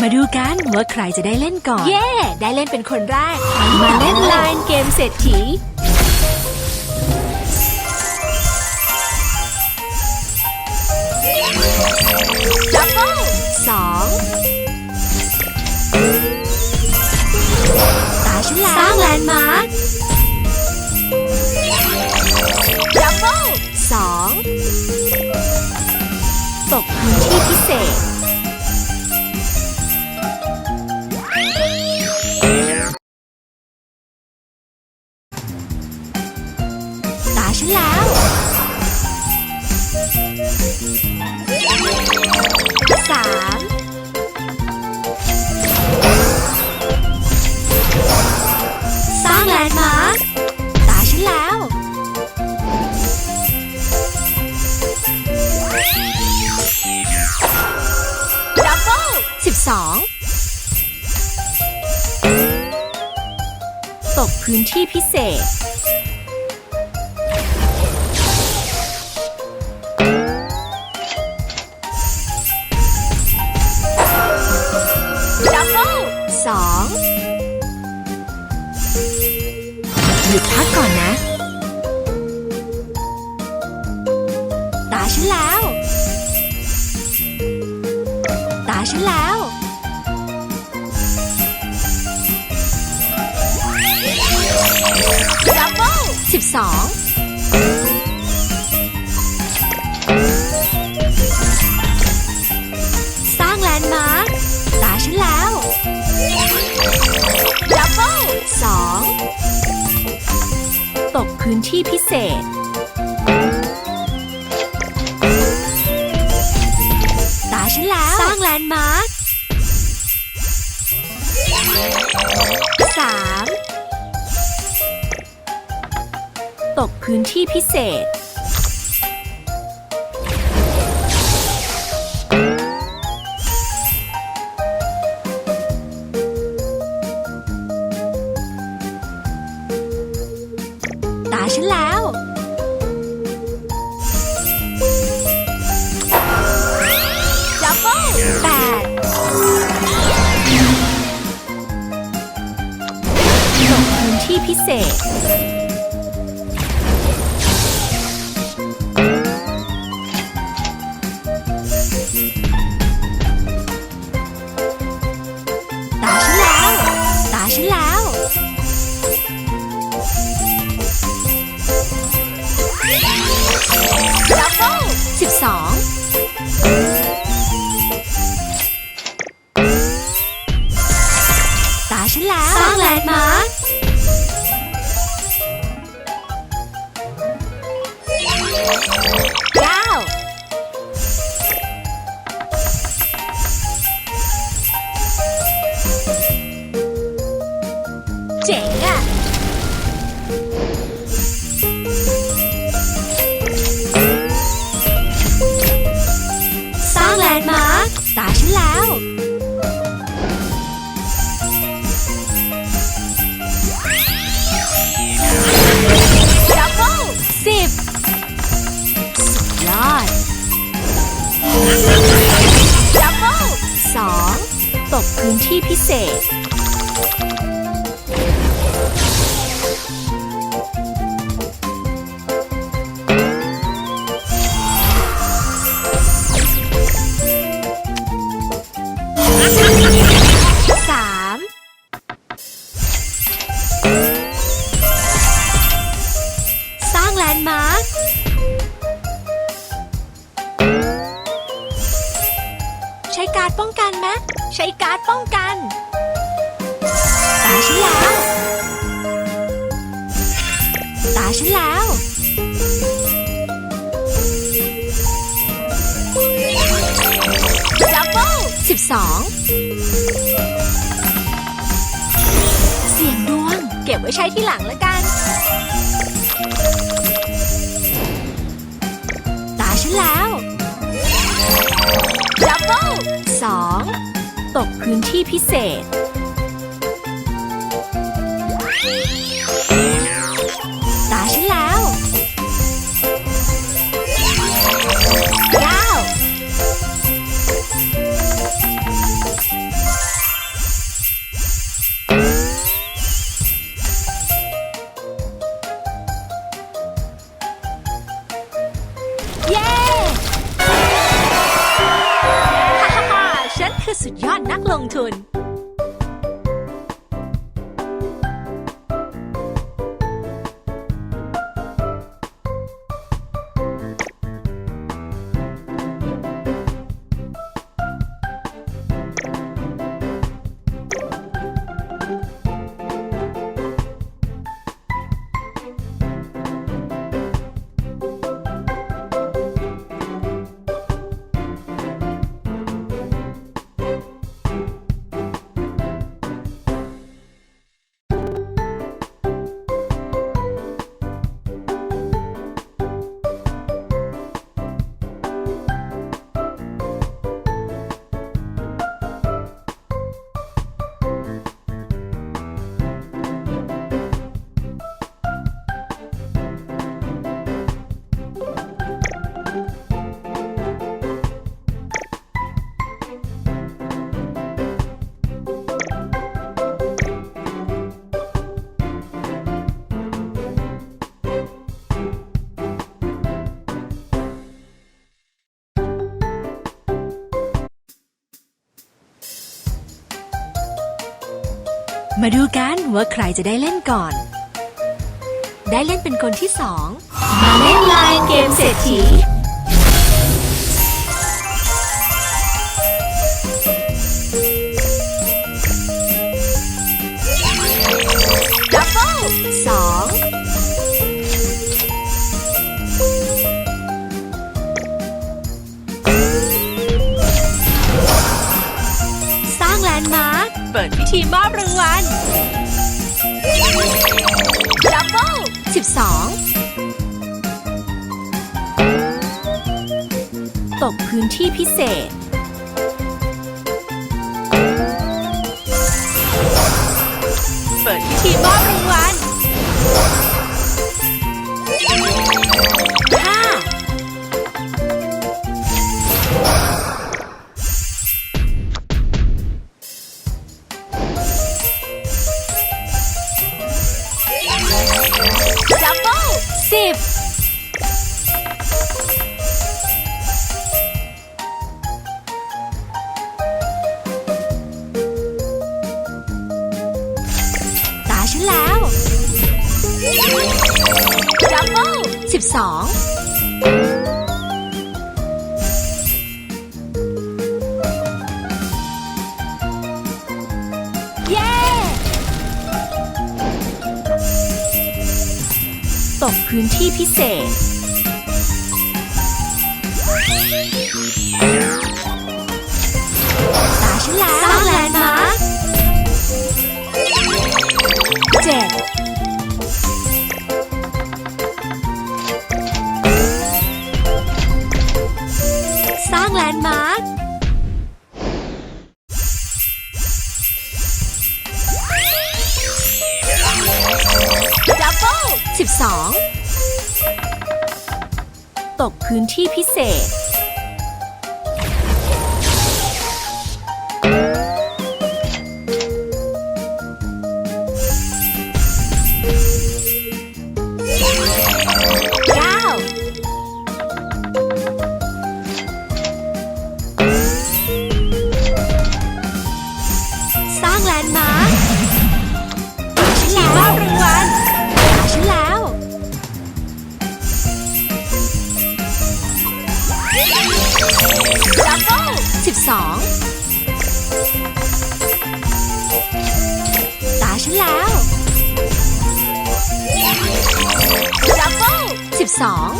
มาดูกันว่าใครจะได้เล่นก่อน เย่ ได้เล่นเป็นคนแรก มาเล่นไลน์เกมเศรษฐี ดับเบิลสองตาฉันแล้วสร้างแลนด์มาร์คดับเบิลสองตกพื้นที่พิเศษ ตกพื้นที่พิเศษ ดับเบิลสองหยุดพักก่อนนะ ตาฉันแล้ว 12ตาฉันแล้วสองตกพื้นที่พิเศษ ตาฉันแล้ว สร้างแลนด์มาร์คสาม ตกพื้นที่พิเศษ ตาฉันแล้ว ดับเบิลแปดตกพื้นที่พิเศษ ดับเบิลสิบสองตาฉันแล้วสร้างแลนด์มาร์คเก้าเจ๋งอะ แล้ว ดับเบิลสิบสุดยอด ดับเบิลสองตกพื้นที่พิเศษ การ์ดป้องกันไหมใช้การ์ดป้องกันตาฉันแล้ว ตาฉันแล้ว ดับเบิลสิบสองเสียงดวง เก็บไว้ใช้ที่หลังแล้วกัน กพื้นที่พิเศษ ตาฉันแล้วเก้าเย้ กัสุดยอดนักลงทุน มาดูกันว่าใครจะได้เล่นก่อน ได้เล่นเป็นคนที่สอง มาเล่นไลน์เกมเศรษฐี พิธีมอบรางวัลดับเบิลสิบสองตกพื้นที่พิเศษ 12ตกพื้นที่พิเศษ ตาฉลามแล ที่พิเศษ ฉันแล้วดับเบิลสิบสอง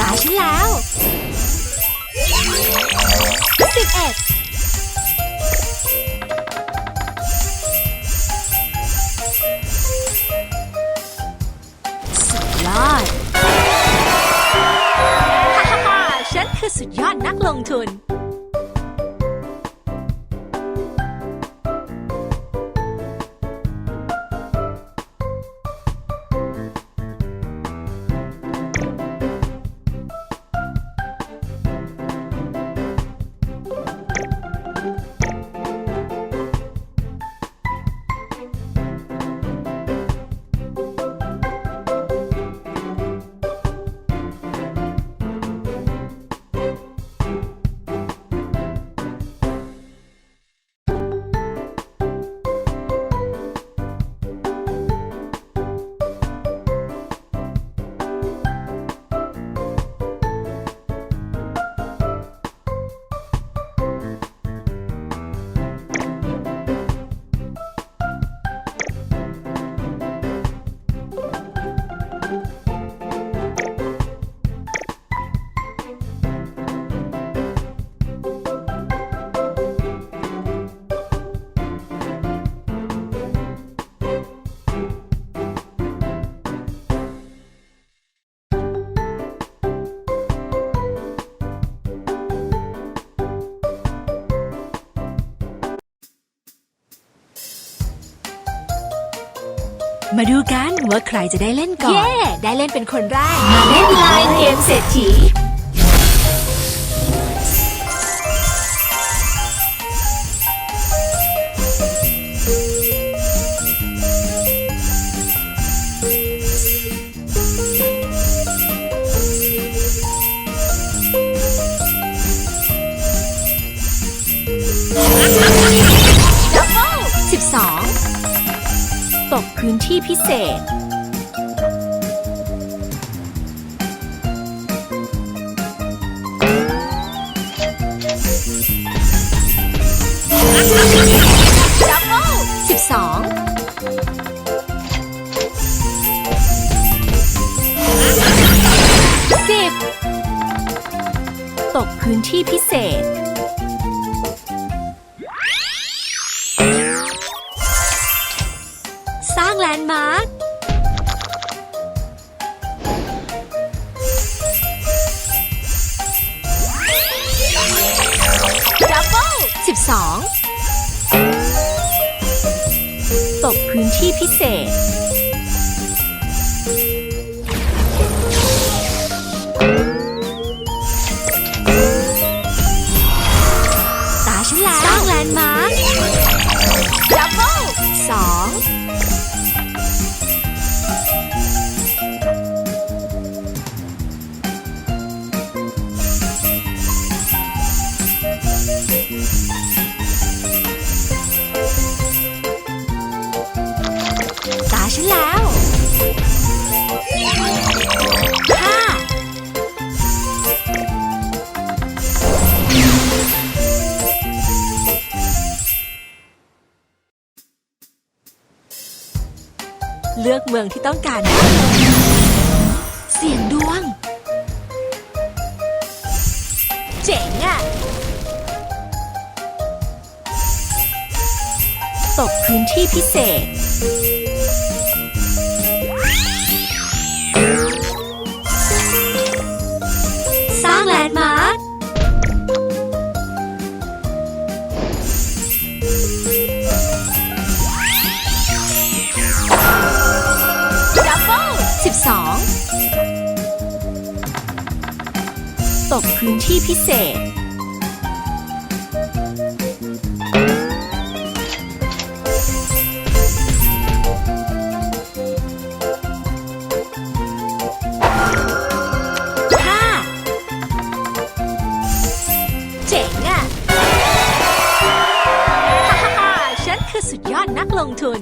ตาฉันแล้วสิบเอ็ดสุดยอด ฮ่าฮ่าฮ่าฉันคือสุดยอดนักลงทุน มาดูกันว่าใครจะได้เล่นก่อน เย้ ได้เล่นเป็นคนแรก มาเล่นลายเกมเศรษฐีสิบสอง ตกพื้นที่พิเศษ ดับเบิลสิบสองสิบตกพื้นที่พิเศษ แเมืองที่ต้องการ เสียงดวง เจ๋งอะตกพื้นที่พิเศษ ที่พิเศษ ห้าเจ๋งอะฮ่าฮ่าฮ่าฉันคือสุดยอดนักลงทุน